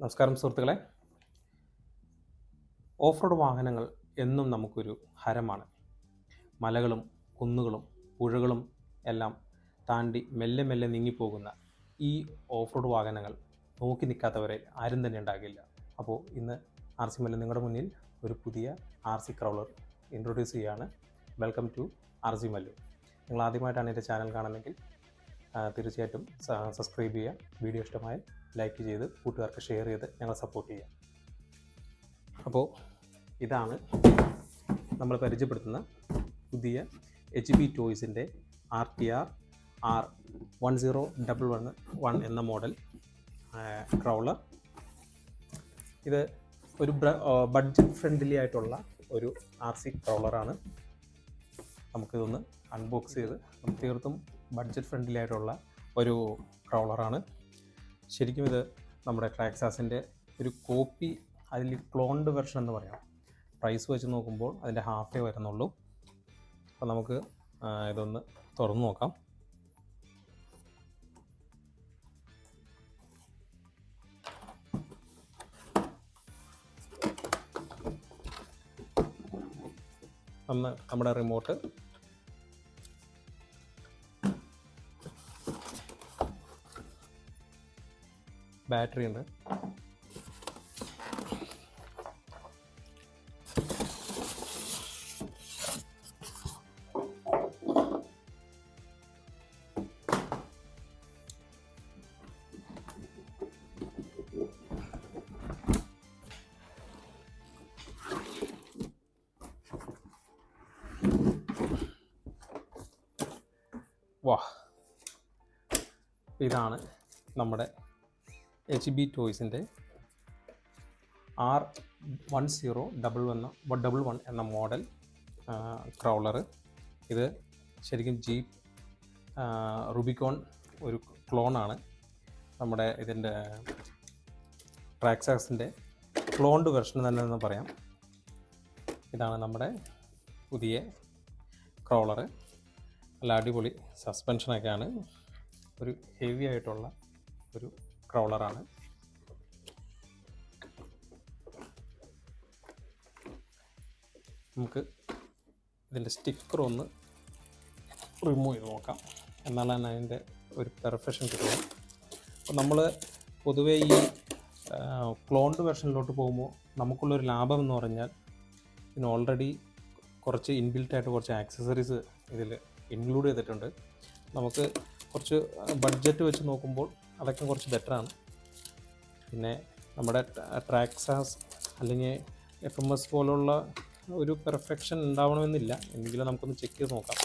നമസ്കാരം സുഹൃത്തുക്കളെ. Off road വാഹനങ്ങൾ എന്നും നമുക്കൊരു ഹരമാണ്. മലകളും കുന്നുകളും പുഴകളും എല്ലാം താണ്ടി മെല്ലെ മെല്ലെ നീങ്ങിപ്പോകുന്ന ഈ ഓഫ് റോഡ് വാഹനങ്ങൾ നോക്കി നിൽക്കാത്തവരെ ആരും തന്നെ ഉണ്ടാകില്ല. അപ്പോൾ ഇന്ന് ആർ സി മല്ല നിങ്ങളുടെ മുന്നിൽ ഒരു പുതിയ ആർ സി ക്രൗളർ ഇൻട്രൊഡ്യൂസ് ചെയ്യുകയാണ്. Welcome to R C Mallu നിങ്ങൾ ആദ്യമായിട്ടാണ് എന്റെ ചാനൽ കാണുന്നതെങ്കിൽ തീർച്ചയായിട്ടും സബ്സ്ക്രൈബ് ചെയ്യുക. വീഡിയോ ഇഷ്ടമായാൽ ലൈക്ക് ചെയ്ത് കൂട്ടുകാർക്ക് ഷെയർ ചെയ്ത് ഞങ്ങളെ സപ്പോർട്ട് ചെയ്യുക. അപ്പോൾ ഇതാണ് നമ്മൾ പരിചയപ്പെടുത്തുന്ന പുതിയ H B ടോയ്സിന്റെ R T R R one zero double one one എന്ന മോഡൽ ക്രൗളർ ഇത് ഒരു ബഡ്ജറ്റ് ഫ്രണ്ട്ലി ആയിട്ടുള്ള ഒരു ആർ സി ക്രൗളറാണ് നമുക്കിതൊന്ന് അൺബോക്സ് ചെയ്ത് തീർത്തും ബഡ്ജറ്റ് ഫ്രണ്ട്ലി ആയിട്ടുള്ള ഒരു ക്രൗളറാണ് ശരിക്കും ഇത് നമ്മുടെ ട്രാക്സാസിന്റെ ഒരു കോപ്പി അതിൽ ക്ലോൺഡ് വെർഷൻ എന്ന് പറയാം. പ്രൈസ് വെച്ച് നോക്കുമ്പോൾ അതിന്റെ ഹാഫേ വരുന്നുള്ളൂ. അപ്പോൾ നമുക്ക് ഇതൊന്ന് തുറന്നു നോക്കാം. ഒന്ന് നമ്മുടെ റിമോട്ട് ബാറ്ററി ഉണ്ട് വാ. ഇതാണ് നമ്മുടെ H B ടോയ്സിന്റെ R one zero double one double one എന്ന മോഡൽ ക്രൗളർ ഇത് ശരിക്കും ജീപ്പ് റുബിക്കോൺ ഒരു ക്ലോണാണ് നമ്മുടെ ഇതിന്റെ ട്രാക്സാക്സിന്റെ ക്ലോൺഡ് വെർഷൻ തന്നെ എന്ന് പറയാം. ഇതാണ് നമ്മുടെ പുതിയ ക്രൗളർ നല്ല അടിപൊളി സസ്പെൻഷനൊക്കെയാണ് ഒരു ഹെവി ആയിട്ടുള്ള ഒരു ക്രൗളറാണ് നമുക്ക് ഇതിന്റെ സ്റ്റിക്കർ ഒന്ന് റിമൂവ് ചെയ്ത് നോക്കാം. എന്നാലാണ് അതിന്റെ ഒരു പെർഫെക്ഷൻ കിട്ടുക അപ്പോൾ നമ്മൾ പൊതുവേ ഈ ക്ലോൺഡ് വെർഷനിലോട്ട് പോകുമ്പോൾ നമുക്കുള്ളൊരു ലാഭം എന്ന് പറഞ്ഞാൽ ഇതിന് ഓൾറെഡി കുറച്ച് ഇൻബിൽറ്റ് ആയിട്ട് കുറച്ച് ആക്സസറീസ് ഇതിൽ ഇൻക്ലൂഡ് ചെയ്തിട്ടുണ്ട്. നമുക്ക് കുറച്ച് ബഡ്ജറ്റ് വെച്ച് നോക്കുമ്പോൾ അതൊക്കെ കുറച്ച് ബെറ്ററാണ് പിന്നെ നമ്മുടെ ട്രാക്സാസ് അല്ലെങ്കിൽ എഫ് എം എസ് പോലുള്ള ഒരു പെർഫെക്ഷൻ ഉണ്ടാവണമെന്നില്ല. എങ്കിലും നമുക്കൊന്ന് ചെക്ക് ചെയ്ത് നോക്കാം.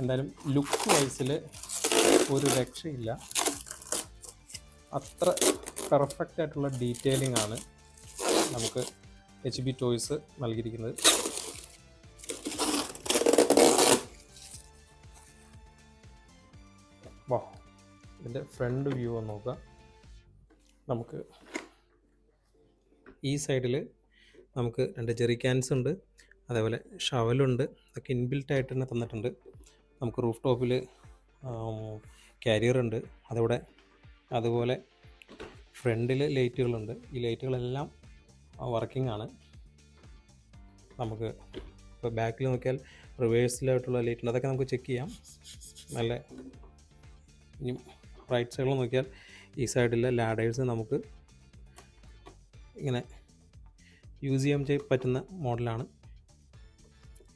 എന്തായാലും ലുക്ക് വൈസിൽ ഒരു രക്ഷയില്ല. അത്ര പെർഫെക്റ്റ് ആയിട്ടുള്ള ഡീറ്റെയിലിംഗ് ആണ് നമുക്ക് എച്ച് ബി ടോയ്സ് നൽകിയിരിക്കുന്നത്. വാ ഇതിന്റെ ഫ്രണ്ട് വ്യൂ ഒന്ന് നോക്കുക നമുക്ക് ഈ സൈഡിൽ നമുക്ക് രണ്ട് ജെറി ക്യാൻസ് ഉണ്ട് അതേപോലെ ഷവലുണ്ട് അതൊക്കെ ഇൻബിൽറ്റ് ആയിട്ട് തന്നെ തന്നിട്ടുണ്ട്. നമുക്ക് റൂഫ് ടോപ്പിൽ കാരിയർ ഉണ്ട് അതവിടെ അതുപോലെ ഫ്രണ്ടിൽ ലൈറ്റുകളുണ്ട്. ഈ ലൈറ്റുകളെല്ലാം വർക്കിംഗ് ആണ്. നമുക്ക് ഇപ്പോൾ ബാക്കിൽ നോക്കിയാൽ റിവേഴ്സിലായിട്ടുള്ള ലൈറ്റ് ഉണ്ട്. അതൊക്കെ നമുക്ക് ചെക്ക് ചെയ്യാം. നല്ല ഇനി റൈറ്റ് സൈഡിൽ നോക്കിയാൽ ഈ സൈഡിലെ ലാഡേഴ്സ് നമുക്ക് ഇങ്ങനെ യൂസ് ചെയ്യാൻ പറ്റുന്ന മോഡലാണ്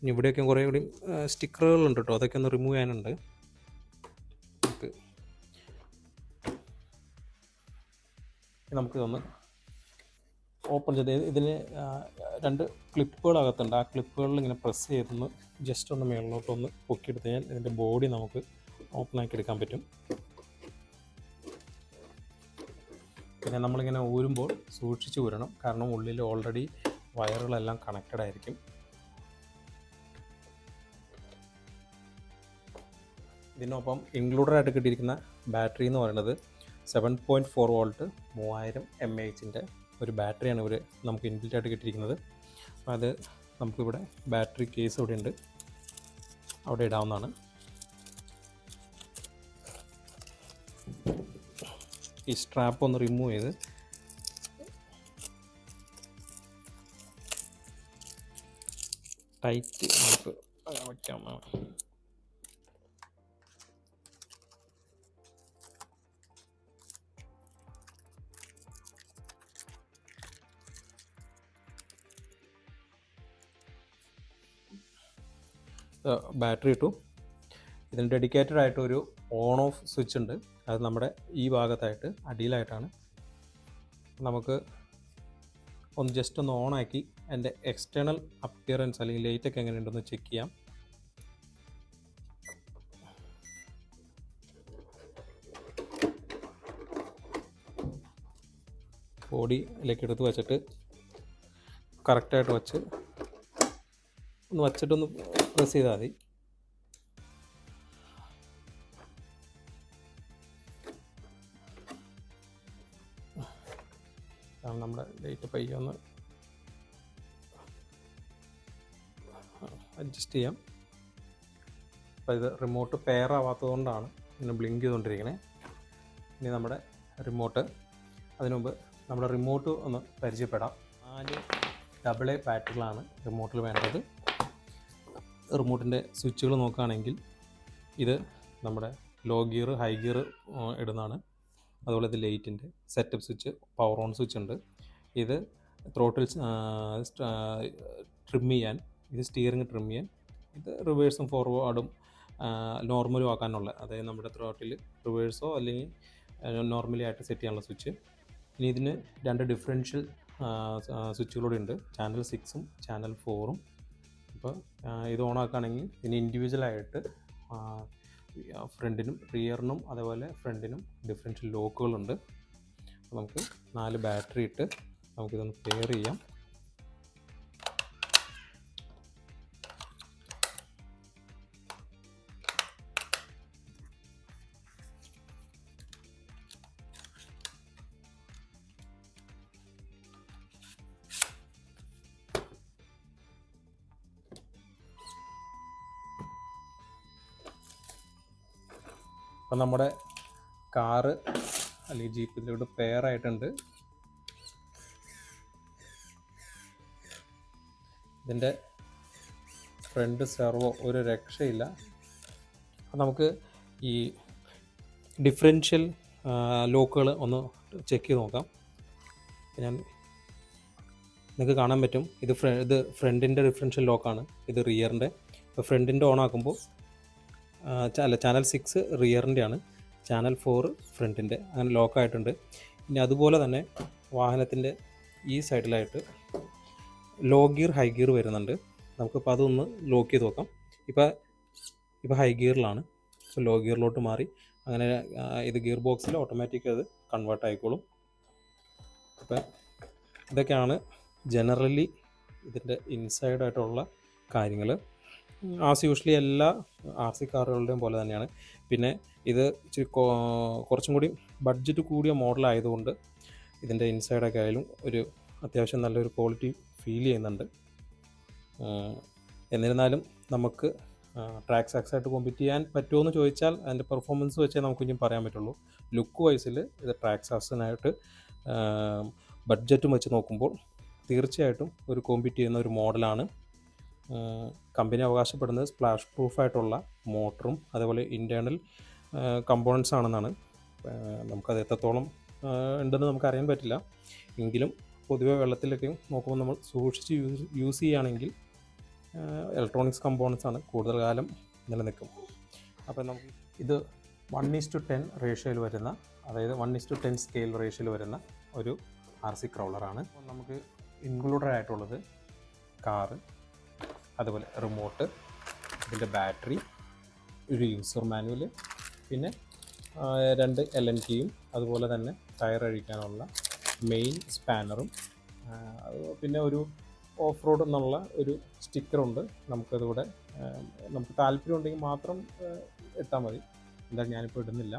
ഇനി ഇവിടെയൊക്കെ കുറേ കൂടി സ്റ്റിക്കറുകളുണ്ട് കേട്ടോ അതൊക്കെ ഒന്ന് റിമൂവ് ചെയ്യാനുണ്ട്. നമുക്ക് നമുക്ക് ഒന്ന് ഓപ്പൺ ചെയ്ത് ഇത് ഇതിന് രണ്ട് ക്ലിപ്പുകൾ അകത്തുണ്ട് ആ ക്ലിപ്പുകളിൽ ഇങ്ങനെ പ്രസ് ചെയ്തൊന്ന് ജസ്റ്റ് ഒന്ന് മേളിലോട്ടൊന്ന് പൊക്കിയെടുത്ത് കഴിഞ്ഞാൽ ഇതിന്റെ ബോഡി നമുക്ക് ഓപ്പൺ ആക്കി എടുക്കാൻ പറ്റും. പിന്നെ നമ്മളിങ്ങനെ ഊരുമ്പോൾ സൂക്ഷിച്ച് ഊരണം. കാരണം ഉള്ളിൽ ഓൾറെഡി വയറുകളെല്ലാം കണക്റ്റഡ് ആയിരിക്കും. ഇതിനൊപ്പം ഇൻക്ലൂഡഡ് ആയിട്ട് കിട്ടിയിരിക്കുന്ന ബാറ്ററി എന്ന് പറയുന്നത് സെവൻ പോയിന്റ് ഫോർ വോൾട്ട് മൂവായിരം എം എ എച്ചിന്റെ ഒരു ബാറ്ററിയാണ് ഇവർ നമുക്ക് ഇൻബിൽറ്റായിട്ട് കിട്ടിയിരിക്കുന്നത്. അത് നമുക്കിവിടെ ബാറ്ററി കേസ് ഇവിടെ ഉണ്ട് അവിടെ ഇടാവുന്നതാണ്. ഈ സ്ട്രാപ്പ് ഒന്ന് റിമൂവ് ചെയ്ത്. ടൈറ്റ് നമുക്ക് വയ്ക്കാം ബാറ്ററി ഇട്ടു. ഇതിന് ഡെഡിക്കേറ്റഡ് ആയിട്ട് ഒരു ഓൺ ഓഫ് സ്വിച്ച് ഉണ്ട്. അത് നമ്മുടെ ഈ ഭാഗത്തായിട്ട് അടിയിലായിട്ടാണ്. നമുക്ക് ഒന്ന് ജസ്റ്റ് ഒന്ന് ഓണാക്കി എന്റെ എക്സ്റ്റേണൽ അപ്പിയറൻസ് അല്ലെങ്കിൽ ലൈറ്റ് ഒക്കെ എങ്ങനെയുണ്ടെന്ന് ചെക്ക് ചെയ്യാം. ബോഡിയിലേക്ക് എടുത്ത് വെച്ചിട്ട് കറക്റ്റായിട്ട് വച്ച് ഒന്ന് വച്ചിട്ടൊന്ന് പ്രസ് ചെയ്താൽ മതി. അഡ്ജസ്റ്റ് ചെയ്യാം. അപ്പോൾ ഇത് റിമോട്ട് പെയർ ആവാത്തതുകൊണ്ടാണ് ഇങ്ങനെ ബ്ലിങ്ക് ചെയ്തുകൊണ്ടിരിക്കുന്നത് ഇനി നമ്മുടെ റിമോട്ട് അതിനുമുമ്പ് നമ്മുടെ റിമോട്ട് ഒന്ന് പരിചയപ്പെടാം. നാല് ഡബിൾ എ ബാറ്ററികളാണ് റിമോട്ടിൽ വേണ്ടത്. റിമോട്ടിന്റെ സ്വിച്ചുകൾ നോക്കുകയാണെങ്കിൽ ഇത് നമ്മുടെ ലോ ഗിയർ ഹൈ ഗിയർ ഇടുന്നതാണ്. അതുപോലെ ഇത് ലൈറ്റിന്റെ setup switch power on switch ഉണ്ട്. ഇത് ത്രോട്ടിൽ ട്രിം ചെയ്യാൻ ഇത് സ്റ്റിയറിംഗ് ട്രിം ചെയ്യാൻ റിവേഴ്സും ഫോർവേഡും നോർമലും ആക്കാനുള്ള അതായത് നമ്മുടെ ത്രോട്ടിൽ റിവേഴ്സോ അല്ലെങ്കിൽ നോർമലി ആയിട്ട് സെറ്റ് ചെയ്യാനുള്ള സ്വിച്ച് ഇനി ഇതിന് രണ്ട് ഡിഫറൻഷ്യൽ സ്വിച്ചുകളൂടെ ഉണ്ട്. ചാനൽ സിക്സും ചാനൽ ഫോറും അപ്പോൾ ഇത് ഓൺ ആക്കുകയാണെങ്കിൽ ഇതിന് ഇൻഡിവിജ്വലായിട്ട് ഫ്രണ്ടിനും റിയറിനും അതേപോലെ ഫ്രണ്ടിനും ഡിഫറൻഷ്യൽ ലോക്കുകളുണ്ട് നമുക്ക് നാല് ബാറ്ററി ഇട്ട് നമുക്കിതൊന്ന് പെയർ ചെയ്യാം. അപ്പം നമ്മുടെ കാറ് അല്ലെങ്കിൽ പെയർ ആയിട്ടുണ്ട്. ഇതിന്റെ ഫ്രണ്ട് സെർവോ ഒരു രക്ഷയില്ല. നമുക്ക് ഈ ഡിഫറൻഷ്യൽ ലോക്കുകൾ ഒന്ന് ചെക്ക് ചെയ്ത് നോക്കാം. ഞാൻ നിങ്ങൾക്ക് കാണാൻ പറ്റും. ഇത് ഫ്ര ഇത് ഫ്രണ്ടിന്റെ ഡിഫറൻഷ്യൽ ലോക്കാണ് ഇത് റിയറിന്റെ ഇപ്പോൾ ഫ്രണ്ടിന്റെ ഓൺ ആക്കുമ്പോൾ അല്ല ചാനൽ സിക്സ് റിയറിന്റെ ആണ് ചാനൽ ഫോർ ഫ്രണ്ടിന്റെ അങ്ങനെ ലോക്കായിട്ടുണ്ട് ഇനി അതുപോലെ തന്നെ വാഹനത്തിന്റെ ഈ സൈഡിലായിട്ട് ലോ ഗിയർ ഹൈ ഗിയർ വരുന്നുണ്ട്. നമുക്കിപ്പോൾ അതൊന്ന് ലോക്ക് ചെയ്ത് നോക്കാം. ഇപ്പോൾ ഇപ്പോൾ ഹൈ ഗിയറിലാണ് ഇപ്പോൾ ലോ ഗിയറിലോട്ട് മാറി. അങ്ങനെ ഇത് ഗിയർ ബോക്സിൽ ഓട്ടോമാറ്റിക് അത് കൺവേർട്ട് ആയിക്കോളും. അപ്പം ഇതൊക്കെയാണ് ജനറലി ഇതിന്റെ ഇൻസൈഡായിട്ടുള്ള കാര്യങ്ങൾ ആസ് യൂഷ്വലി എല്ലാ ആർ സി കാറുകളുടെയും പോലെ തന്നെയാണ്. പിന്നെ ഇത് ഇച്ചിരി കുറച്ചും കൂടി ബഡ്ജറ്റ് കൂടിയ മോഡലായതുകൊണ്ട് ഇതിന്റെ ഇൻസൈഡൊക്കെ ആയാലും ഒരു അത്യാവശ്യം നല്ലൊരു ക്വാളിറ്റി ഫീൽ ചെയ്യുന്നുണ്ട്. എന്നിരുന്നാലും നമുക്ക് ട്രാക്ക് സാക്സ് ആയിട്ട് കോമ്പീറ്റ് ചെയ്യാൻ പറ്റുമോ എന്ന് ചോദിച്ചാൽ അതിന്റെ പെർഫോമൻസ് വെച്ചേ നമുക്ക് ഇനി പറയാൻ പറ്റുള്ളൂ. ലുക്ക് വൈസിൽ ഇത് ട്രാക്ക് സാക്സിനായിട്ട് ബഡ്ജറ്റും വെച്ച് നോക്കുമ്പോൾ തീർച്ചയായിട്ടും ഒരു കോമ്പീറ്റ് ചെയ്യുന്ന ഒരു മോഡലാണ്. കമ്പനി അവകാശപ്പെടുന്നത് സ്പ്ലാഷ് പ്രൂഫായിട്ടുള്ള മോട്ടറും അതേപോലെ ഇന്റേർണൽ കമ്പോണൻസ് ആണെന്നാണ്. നമുക്കത് എത്രത്തോളം ഉണ്ടെന്ന് നമുക്കറിയാൻ പറ്റില്ല. എങ്കിലും പൊതുവെ വെള്ളത്തിലൊക്കെ നോക്കുമ്പോൾ നമ്മൾ സൂക്ഷിച്ച് യൂസ് യൂസ് ചെയ്യുകയാണെങ്കിൽ ഇലക്ട്രോണിക്സ് കമ്പോണൻസ് ആണ് കൂടുതൽ കാലം നിലനിൽക്കും. അപ്പോൾ നമുക്ക് ഇത് വൺ ഈസ് ടു ടെൻ റേഷ്യോയിൽ വരുന്ന അതായത് one is to ten scale റേഷ്യോയിൽ വരുന്ന ഒരു ആർ സി ക്രൗളറാണ് നമുക്ക് ഇൻക്ലൂഡഡ് ആയിട്ടുള്ളത് കാറ്. അതുപോലെ റിമോട്ട് ഇതിന്റെ ബാറ്ററി ഒരു യൂസർ മാനുവൽ പിന്നെ രണ്ട് എൽ എൻ ടിയും അതുപോലെ തന്നെ ടയർ അഴിക്കാനുള്ള മെയിൻ സ്പാനറും പിന്നെ ഒരു ഓഫ് റോഡ് എന്നുള്ള ഒരു സ്റ്റിക്കറുണ്ട് നമുക്കതിവിടെ നമുക്ക് താല്പര്യം ഉണ്ടെങ്കിൽ മാത്രം ഇട്ടാൽ മതി. എന്തായാലും ഞാനിപ്പോൾ ഇടുന്നില്ല.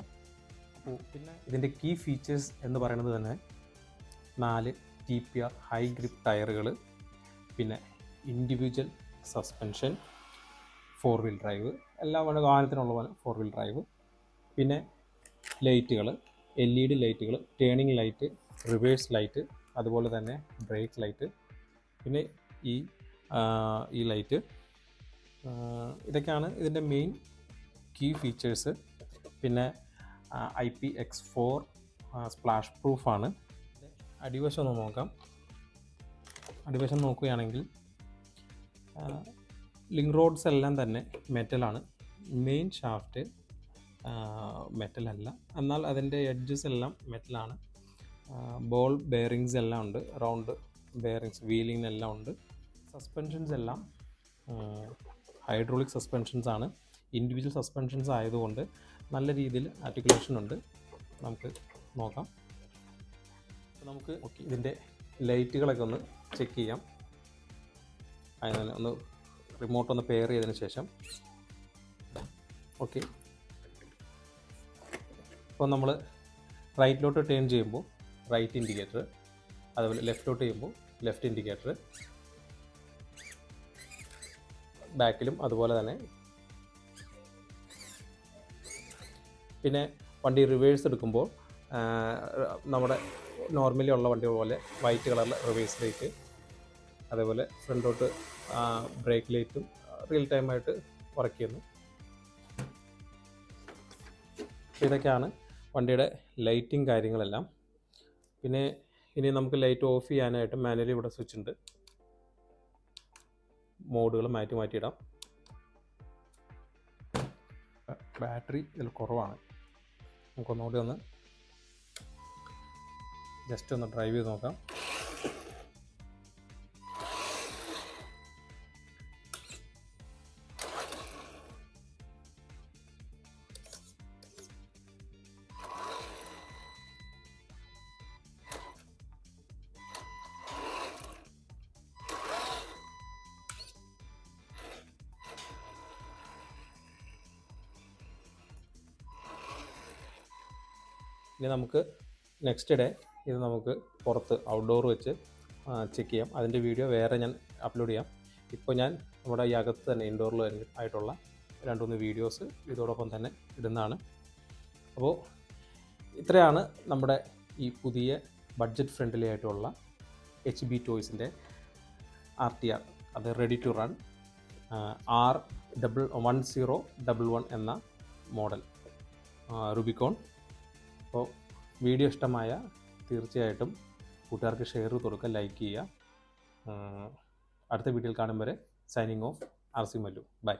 പിന്നെ ഇതിന്റെ കീ ഫീച്ചേഴ്സ് എന്ന് പറയുന്നത് തന്നെ നാല് T P R high grip ടയറുകൾ പിന്നെ individual suspension four wheel drive എല്ലാം വേണ്ട വാഹനത്തിനുള്ള പോലെ ഫോർ വീൽ ഡ്രൈവ് പിന്നെ ലൈറ്റുകൾ എൽ ഇ ഡി ലൈറ്റുകൾ ടേണിംഗ് ലൈറ്റ് റിവേഴ്സ് ലൈറ്റ് അതുപോലെ തന്നെ ബ്രേക്ക് ലൈറ്റ് പിന്നെ ഈ ഈ ലൈറ്റ് ഇതൊക്കെയാണ് ഇതിന്റെ മെയിൻ കീ ഫീച്ചേഴ്സ് പിന്നെ I P X four splash പ്രൂഫാണ് അടിവശം ഒന്ന് നോക്കാം. അടിവശം നോക്കുകയാണെങ്കിൽ ലിങ്ക് റോഡ്സ് എല്ലാം തന്നെ മെറ്റലാണ്. മെയിൻ ഷാഫ്റ്റ് മെറ്റലല്ല. എന്നാൽ അതിന്റെ എഡ്ജസ് എല്ലാം മെറ്റലാണ്. ബോൾ ബെയറിങ്സ് എല്ലാം ഉണ്ട്. റൗണ്ട് ബെയറിങ്സ് വീലിംഗ് എല്ലാം ഉണ്ട്. സസ്പെൻഷൻസ് എല്ലാം ഹൈഡ്രോളിക് സസ്പെൻഷൻസ് ആണ്. ഇൻഡിവിജ്വൽ സസ്പെൻഷൻസ് ആയതുകൊണ്ട് നല്ല രീതിയിൽ ആർട്ടിക്കുലേഷൻ ഉണ്ട്. നമുക്ക് നോക്കാം. നമുക്ക് ഇതിന്റെ ലൈറ്റുകളൊക്കെ ഒന്ന് ചെക്ക് ചെയ്യാം. അതിന് ഒന്ന് റിമോട്ട് ഒന്ന് പെയർ ചെയ്തതിന് ശേഷം. ഓക്കെ ഇപ്പോൾ നമ്മൾ റൈറ്റിലോട്ട് ടേൺ ചെയ്യുമ്പോൾ റൈറ്റ് ഇൻഡിക്കേറ്റർ അതുപോലെ ലെഫ്റ്റിലോട്ട് ചെയ്യുമ്പോൾ ലെഫ്റ്റ് ഇൻഡിക്കേറ്റർ ബാക്കിലും അതുപോലെ തന്നെ. പിന്നെ വണ്ടി റിവേഴ്സ് എടുക്കുമ്പോൾ നമ്മുടെ നോർമലി ഉള്ള വണ്ടി പോലെ വൈറ്റ് കളറിൽ റിവേഴ്സ് ബ്രേക്ക് അതേപോലെ ഫ്രണ്ടോട്ട് ബ്രേക്ക് ലൈറ്റും റിയൽ ടൈമായിട്ട് വർക്ക് ചെയ്യുന്നു. ഇതൊക്കെയാണ് വണ്ടിയുടെ ലൈറ്റിംഗ് കാര്യങ്ങളെല്ലാം. പിന്നെ ഇനി നമുക്ക് ലൈറ്റ് ഓഫ് ചെയ്യാനായിട്ട് മാനുവലി ഇവിടെ സ്വിച്ച് ഉണ്ട്. മോഡുകൾ മാറ്റി മാറ്റിയിടാം. ബാറ്ററി ഇതിൽ കുറവാണ്. നമുക്കൊന്നുകൂടി ഒന്ന് ജസ്റ്റ് ഒന്ന് ഡ്രൈവ് ചെയ്ത് നോക്കാം. ഇനി നമുക്ക് നെക്സ്റ്റ് ഡേ ഇത് നമുക്ക് പുറത്ത് ഔട്ട്ഡോർ വെച്ച് ചെക്ക് ചെയ്യാം. അതിന്റെ വീഡിയോ വേറെ ഞാൻ അപ്ലോഡ് ചെയ്യാം. ഇപ്പോൾ ഞാൻ നമ്മുടെ ഈ അകത്ത് തന്നെ ഇൻഡോറിൽ ആയിട്ടുള്ള രണ്ട് മൂന്ന് വീഡിയോസ് ഇതോടൊപ്പം തന്നെ ഇടുന്നതാണ്. അപ്പോൾ ഇത്രയാണ് നമ്മുടെ ഈ പുതിയ ബഡ്ജറ്റ് ഫ്രണ്ട്ലി ആയിട്ടുള്ള എച്ച് ബി ടോയ്സിന്റെ ആർ ടി ആർ അത് ready to run R double one zero double one എന്ന മോഡൽ റുബിക്കോൺ അപ്പോൾ വീഡിയോ ഇഷ്ടമായ തീർച്ചയായിട്ടും കൂട്ടുകാർക്ക് ഷെയർ കൊടുക്കുക ലൈക്ക് ചെയ്യുക. അടുത്ത വീഡിയോയിൽ കാണും വരെ signing off R C Mallu. Bye.